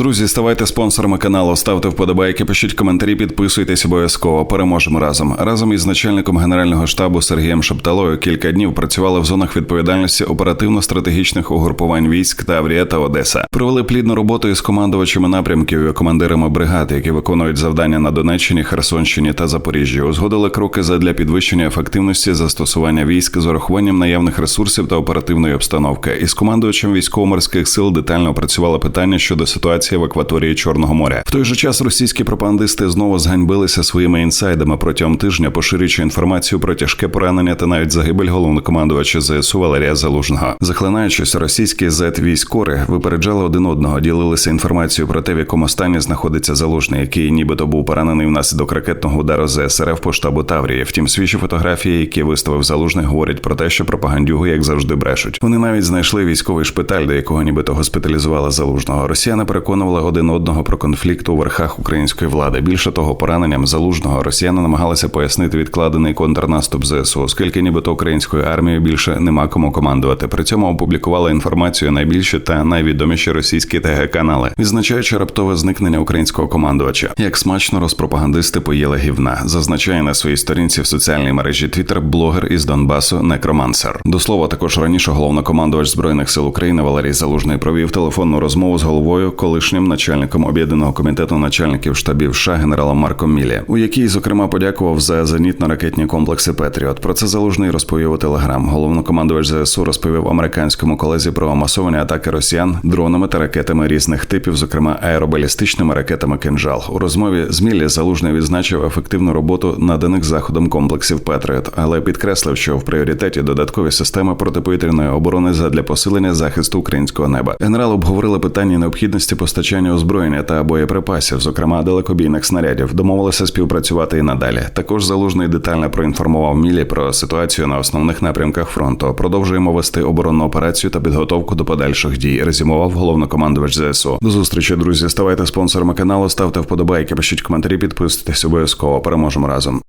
Друзі, ставайте спонсорами каналу, ставте вподобайки, пишіть коментарі, підписуйтесь обов'язково. Переможемо разом. Разом із начальником генерального штабу Сергієм Шепталою кілька днів працювали в зонах відповідальності оперативно-стратегічних угрупувань військ Таврія та Одеса. Провели плідну роботу із командувачами напрямків і командирами бригад, які виконують завдання на Донеччині, Херсонщині та Запоріжжі. Узгодили кроки задля підвищення ефективності застосування військ з урахуванням наявних ресурсів та оперативної обстановки. Із командувачем військово-морських сил детально опрацювали питання щодо ситуації в акваторії Чорного моря. В той же час російські пропагандисти знову зганьбилися своїми інсайдами протягом тижня, поширюючи інформацію про тяжке поранення та навіть загибель головнокомандувача ЗСУ Валерія Залужного. Захлинаючись, російські зет військори випереджали один одного, ділилися інформацією про те, в якому стані знаходиться залужний, який нібито був поранений внаслідок ракетного удару ЗСРФ по штабу Таврії. Втім, свіжі фотографії, які виставив залужний, говорять про те, що пропагандюги, як завжди, брешуть. Вони навіть знайшли військовий шпиталь, до якого нібито госпіталізували залужного. Росіяни переконували один одного про конфлікт у верхах української влади. Більше того, пораненням залужного росіяни намагалися пояснити відкладений контрнаступ ЗСУ, оскільки нібито українською армією більше нема кому командувати. При цьому опублікували інформацію найбільші та найвідоміші російські ТГ канали, відзначаючи раптове зникнення українського командувача. Як смачно розпропагандисти поїли гівна, зазначає на своїй сторінці в соціальній мережі Twitter блогер із Донбасу Некромансер. До слова, також раніше головнокомандувач збройних сил України Валерій Залужний провів телефонну розмову з головою, колишнім начальником об'єднаного комітету начальників штабів США генералом Марком Мілі, у якій зокрема подякував за зенітно-ракетні комплекси Петріот. Про це залужний розповів у телеграм. Головнокомандувач ЗСУ розповів американському колезі про масовані атаки росіян дронами та ракетами різних типів, зокрема аеробалістичними ракетами «Кинжал». У розмові з Міллі залужний відзначив ефективну роботу наданих заходом комплексів Петріот, але підкреслив, що в пріоритеті додаткові системи протиповітряної оборони задля посилення захисту українського неба. Генерал обговорили питання необхідності постачання озброєння та боєприпасів, зокрема далекобійних снарядів. Домовилися співпрацювати і надалі. Також залужний детально проінформував Мілі про ситуацію на основних напрямках фронту. Продовжуємо вести оборонну операцію та підготовку до подальших дій. Резюмував головнокомандувач ЗСУ. До зустрічі, друзі. Ставайте спонсорами каналу, ставте вподобайки, пишіть коментарі, підписуйтесь обов'язково. Переможемо разом.